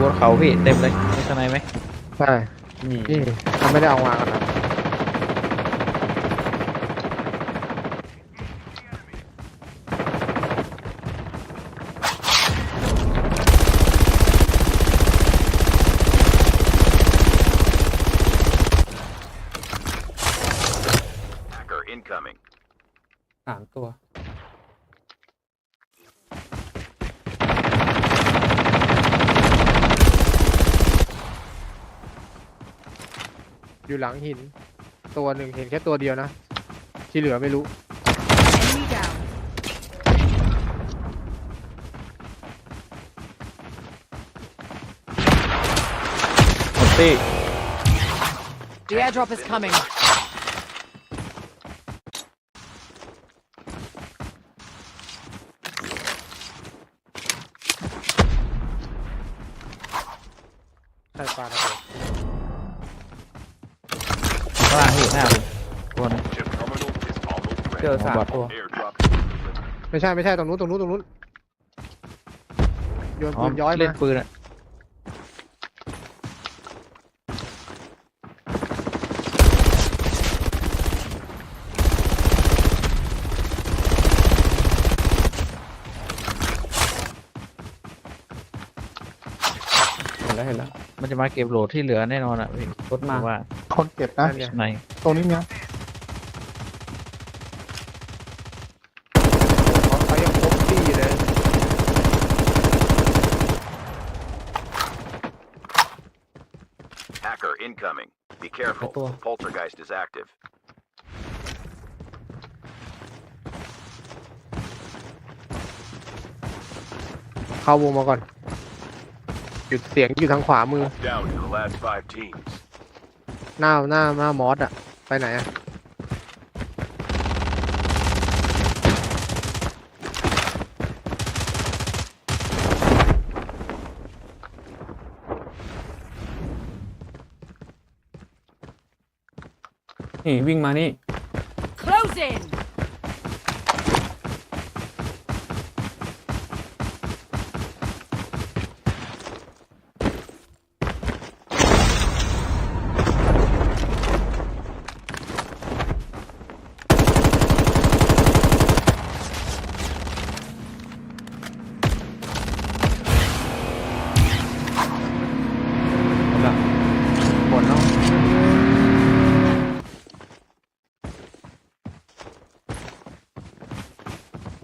บนเขาพี่เต็มเลยมีข้างในไหมใช่มีนี่มันไม่ได้เอาวางกันนะ Hacker incoming. สามตัว อยู่หลังหิน ตัวหนึ่งเห็นแค่ตัวเดียวนะ ที่เหลือไม่รู้ Enemy down. หมดตี้ The airdrop is coming. ใช่ปลาระเบิด ข้างล่างพี่หน้าผมตัวนึง Chip terminal is almost เจอ ready. สามตัว Airdrop is delivered. ไม่ใช่ไม่ใช่ตรงนู้นตรงนู้นตรงนู้นโยนอ๋อปืนย้อยเล่มานปืนอะเห็นแล้วเห็นแล้วมันจะมาเก็บโหลดที่เหลือแน่นอนอะพี่รถมา ว่า คนเก็บนะ นั่นไงในตรงนี้เนี่ยเขายังครบตี้เลย Hacker incoming. Be careful. Ito. Poltergeist is active. เข้าวงมาก่อน หยุดเสียงอยู่ทางขวามือ Down to the last five teams. หน้าหน้าหน้ามอสอะไปไหนอะนี่วิ่งมานี่ Close in.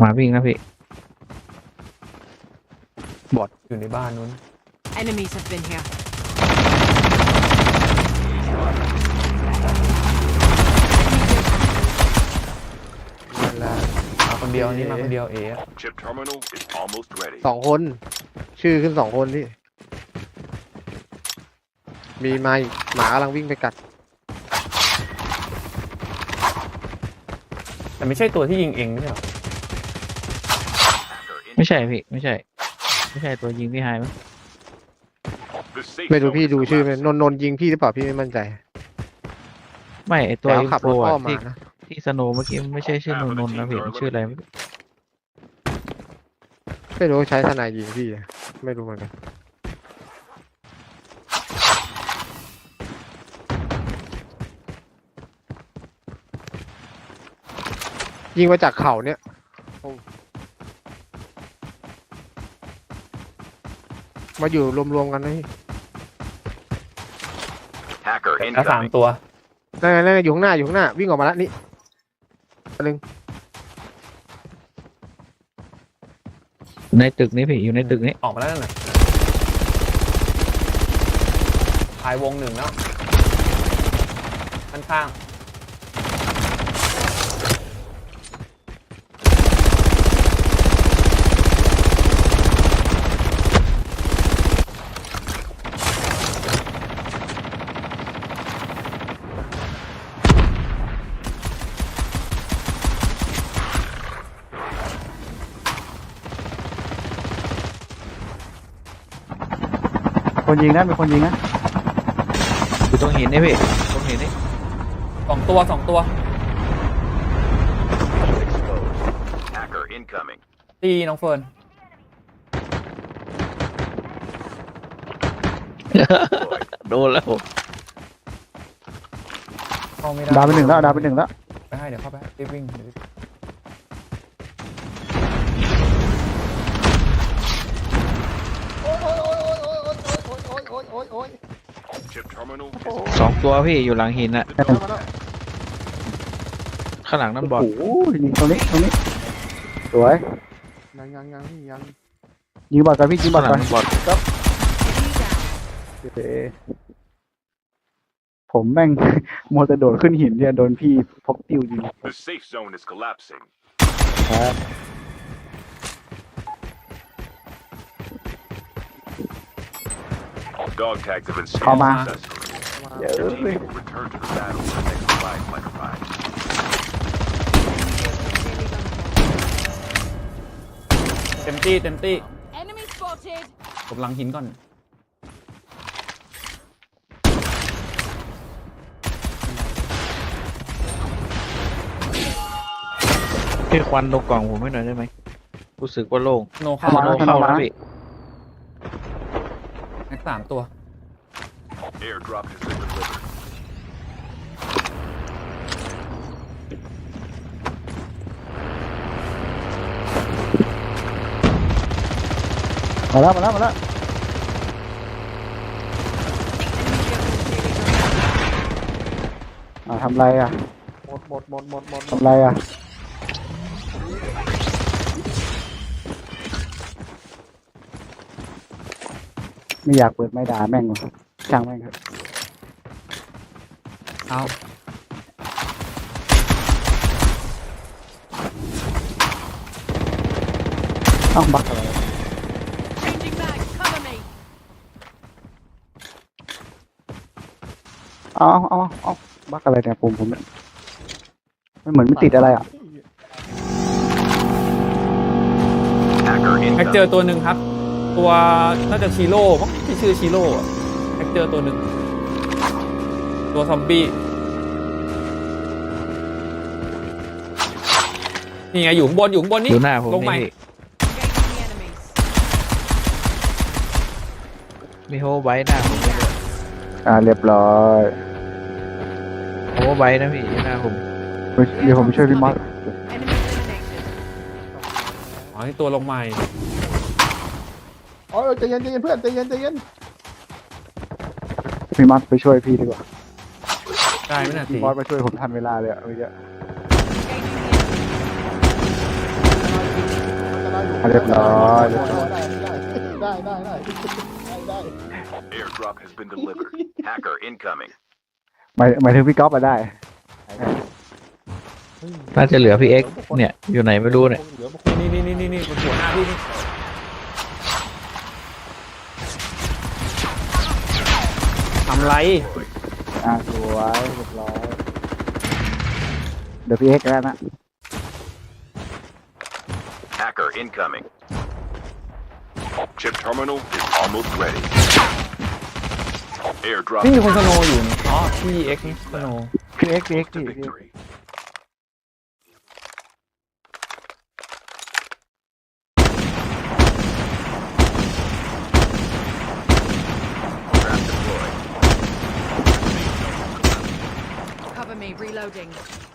มาวิ่งนะพี่อยู่ในบ้านนู้น Enemies have been here. นั่นแหละมาคนเดียวนี่มาคนเดียวเอ๋ Chip terminal is almost ready. สองคน ชื่อขึ้นสองคนที่ มีมาอีกหมากำลังวิ่งไปกัด แต่ไม่ใช่ตัวที่ยิงเองไม่ใช่เหรอ Hacker in- ไม่ใช่พี่ ไม่ใช่ ไม่ใช่ตัวยิงพี่ไฮมั้ย The safe ไม่รู้ zone พี่ is ดูชื่อไหม collapsing. นนนนท์ยิงพี่หรือเปล่าพี่ไม่มั่นใจไม่ไอตัวแต่เอ็เขาขับโฟรถอ้ออะมมาที่นะที่สโนว์เมื่อกี้ไม่ใช่ชื่อนนนท์นะพี่มันชื่ออะไรไม่รู้ไม่รู้ใช้ทนายยิงพี่อะไม่รู้เหมือนกันยิงมาจากเขาเนี่ยโอ้ มาอยู่รวมๆกันนะพี่ Hacker แล้วสาม incoming. ตัว นั่นไงนั่นไงอยู่ข้างหน้าอยู่ข้างหน้าวิ่งออกมาแล้วนี่อันหนึงในตึกนี้พี่อยู่ในตึกนี้ออกมาแล้วนั่นน่ะทายวงหนึ่งแล้วข้างๆ คนยิงนะเป็นคนยิงนะอยู่ตรงหินนี่พี่ตรงหินนี่สองตัวสองตัว Exposed. Hacker incoming. ตีน้องเฟิร์น deployed. โดนแล้วเข้าไม่ได้ดาวไปหนึ่งแล้วดาวไปหนึ่งแล้ว ไปให้เดี๋ยวเข้าไปรีบวิ่งเดี๋ยวรีบ สองตัวพี่อยู่หลังหินอะข้างหลังนั่นบอดโอ้โหนี่ตรงนี้ตรงนี้สวยยังยังยังพี่ยังยิงบอลกันพี่ยิงบอข้างลหลักังนนั่นบอด Enemy down. โอเคผมแม่งมัวแต่โดดขึ้นหินเนี่ยโดนพี่พกติวยิง The safe zone is collapsing. ครับ Dog tags have been เข้า scanned มา successfully. เดี๋ยว Your team will return to the battle when the next revive flight arrives. เต็มที่เต็มที่ Enemy spotted. ผมหลังหินก่อน พี่ควันลงกล่องผมให้หน่อยได้ไหมรู้สึกว่าโล่งโนถ้าเข้าโล่งเข้าแล้วพี่แม็ก สามตัว Airdrop has been delivered. มาแล้วมาแล้วมาแล้ว อ่าทำไรอะหมดหมดหมดหมดหมดทำไรอะ ไม่อยากเปิดไม่ด่าแม่งหรอกช่างแม่งครับเอาเอ้าบักอะไร Changing back. Cover me. เอาเอาเอาเอาบักอะไรเนี่ยผมผมเนี่ยไม่เหมือนไม่ติดอะไรอะ Hacker แม็กเจอ incoming. ตัวหนึ่งครับ ตัวน่าจะชิโร่มั้งที่ชื่อชิโร่อะแม็กเจอตัวหนึ่ง ตัวซอมบี้ นี่ไงอยู่ข้างบนอยู่ข้างบนนี่อยู่หน้าผมลงใหม่นี่พี่ Engaging the enemies. มีโฮไบหน้าผมด้วยอ่าเรียบร้อยโฮไบนะพี่อยู่หน้าผมเดี๋ยวผมไปช่วยพี่มอส Enemy eliminated. อ๋อนี่ตัวลงใหม่ โอ้ยใจเย็นใจเย็นเพื่อนใจเย็นใจเย็นพี่มอสไปช่วยพี่ดีกว่าได้ไหมนาทีพี่มอสมาช่วยผมทันเวลาเลยอะเมื่อกี้ Engaging the enemy. อะเรียบร้อยเรียบร้อยได้ได้ได้ได้ได้ Airdrop has been delivered. Hacker incoming. หมายหมายถึงพี่ก๊อฟมาได้ น่าจะเหลือพี่เอ็กซ์เนี่ย อยู่ไหนไม่รู้เนี่ยเหลือพวกนี่นี่นี่นี่นี่บนหัวหน้าพี่นี่ำไรอ่าสวยเรียบร้อยเดี๋ยวพี่เอ็กซ์แล้วนะ Hacker incoming. Chip terminal is almost ready. Airdrop นี่มีคนสโนว์อยู่นี่อ๋อพี่เอ็กซ์นี่สโนว์ พี่เอ็กซ์พี่เอ็กซ์ to พี่ victory. Reloading.